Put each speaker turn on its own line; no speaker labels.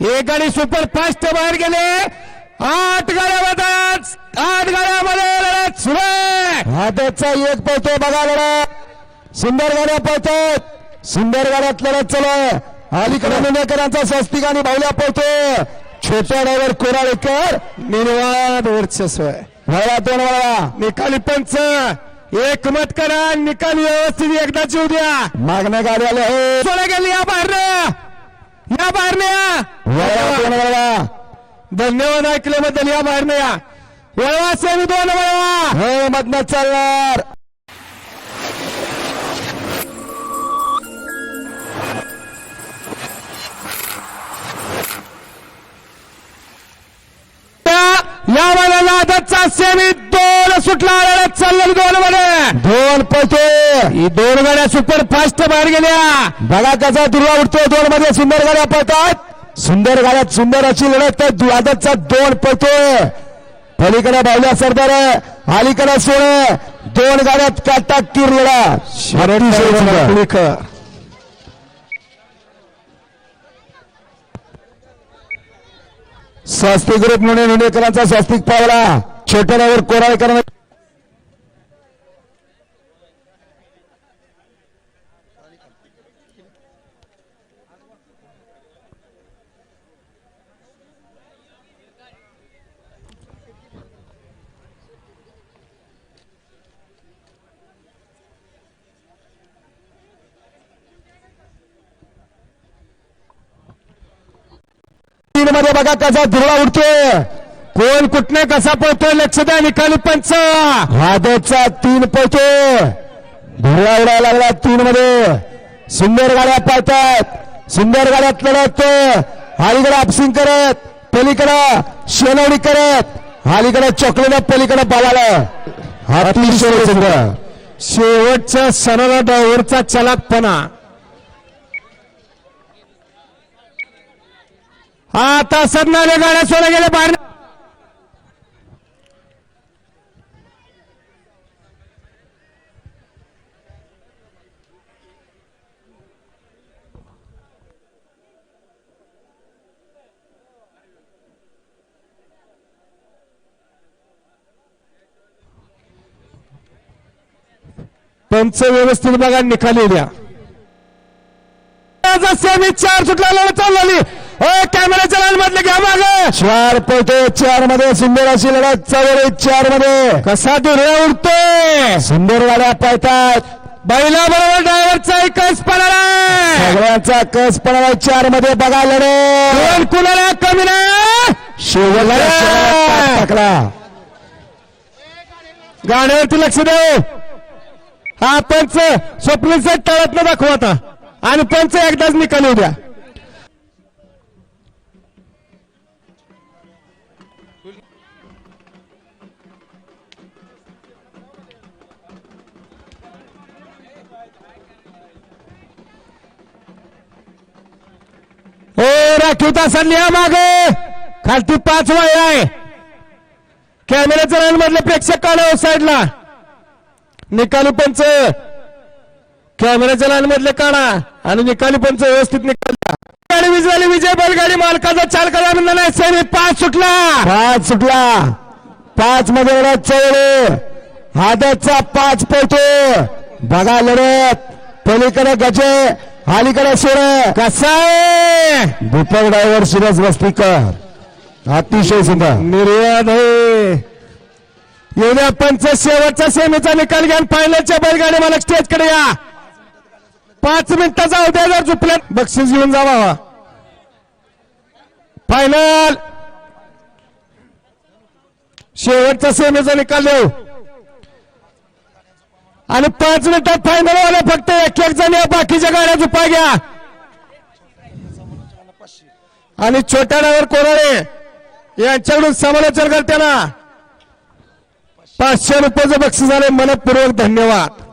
एक गाडी super fast बाहेर गेले. आठ गाड्यामध्ये आठ गाड्यामध्ये लढत सुरू.
हाताचा एक पळतो बघा लढत. सुंदर गाड्या पळतात सुंदर गाड्यात लढत चला अलीकडे मुंडेकरांचा स्वस्तिक आणि बावल्या पळतो छोट्या ड्रायव्हर कोराळेकर
निर्वाद वर्चस्व
वळवा दोन वळवा.
निकाली पंच. एक मत करा. निकाल व्यवस्थित एकदाच येऊ द्या.
मागण्या गाडी आल्या. हो
सोडा गेली या बाहेर. या बाहेर
वळवा
धन्यवाद ऐकल्याबद्दल या बाहेर या वळवा सेमी दोन वळवा
हो मधनं चालणार!
या महिन्याला आदतचा सेमी दोन! सुटला लढत चाललेली दोन मध्ये
दोन पळतो
ही दोन गाड्या सुपर फास्ट बाहेर गेल्या.
बघा कसा दुर्वा उठतो दोन मध्ये सुंदर गाड्या पळतात. सुंदर गाड्यात सुंदर अशी लढत द्वादशचा दोन पळतोय. पलीकडे बावल्या सरदार अलीकडे सोड दोन गाड्यात काटा तीर लढा.
पुणेकर
स्वस्तिक ग्रुप म्हणून हुंडेकरांचा स्वस्तिक पावला. छोट्यावर कोराळे करणार. मध्ये बघा त्याचा धुरळा उडतोय.
कोण कुठने कसा पळतोय लक्ष द्या निकाली पंच.
हादचा तीन पळतो. धुरळा उडायला लागला तीन मध्ये सुंदर गाड्या पाळतात. सुंदर गाड्यात लढत. अलीकडे अपसिंग करत पलीकडं शेनवडी करत अलीकडे चॉकलेट पलीकडे पावाला अतिशय सुंदर.
शेवटच्या सणाला ड्रायव्हरचा चलाकपणा आता सदनाने गाड्या सोडा गेल्या बाहेर. पंच व्यवस्थित बघा निकाली द्या सेमी चार सुटला लढत चालू झाली. ओ कॅमेराच्या लाईन मधले घ्या मागे.
चार पळतो चारमध्ये सुंदर अशी लढत चालू चारमध्ये
कसा दुर्या उडतोय.
सुंदर गाड्या पाळतात
बैला बरोबर ड्रायव्हरचा एकच पडला
सगळ्यांचा कस पडाला चारमध्ये बघा लढत.
दोन कुणाला कमी नाही.
शेवटला टाकला.
गाण्यावरती लक्ष देऊ. हा पंच स्वप्नीचा तळात न दाखवा आता. आणि पंच एकदाच निकाल द्या. ओ राखीव तासांनी या मागे. खालती पाच वाय आहे. कॅमेऱ्याच्या लाईन मधले प्रेक्षक काढा हो साईडला निकाली पंच. कॅमेऱ्याच्या लाईन मधले काढा आणि निकाली पंच व्यवस्थित निकाल. गाडी विजवाली विजय बैलगाडी मालकाचा चालकाचा अभिनंदन आहे सेमी पाच सुटला.
पाच सुटला. पाच मध्ये चौडे आदतचा पाच पळतो. बघा लढत. पलीकडे गजे अलीकडे सोड
कसा
दीपक ड्रायव्हर सुरज वस्तीकर. अतिशय सुंदर.
निर्याद आहे. येऊद्या पंच शेवटचा सेमीचा निकाल घ्या फायनलच्या बैलगाडी मला स्टेजकडे या. पाच मिनिटाचा उद्या जर झुपल्यात. बक्षीस घेऊन जावा फायनल शेवटचा सेमीचा निकाल देऊ. आणि पाच मिनिटात फायनल वाले फक्त एक एक जण या बाकीच्या गाड्या झुपा घ्या. आणि छोट्या डावर कोराळे यांच्याकडून समालोचन करताना पाचशे रुपयाचं बक्षीस झाले मनपूर्वक धन्यवाद.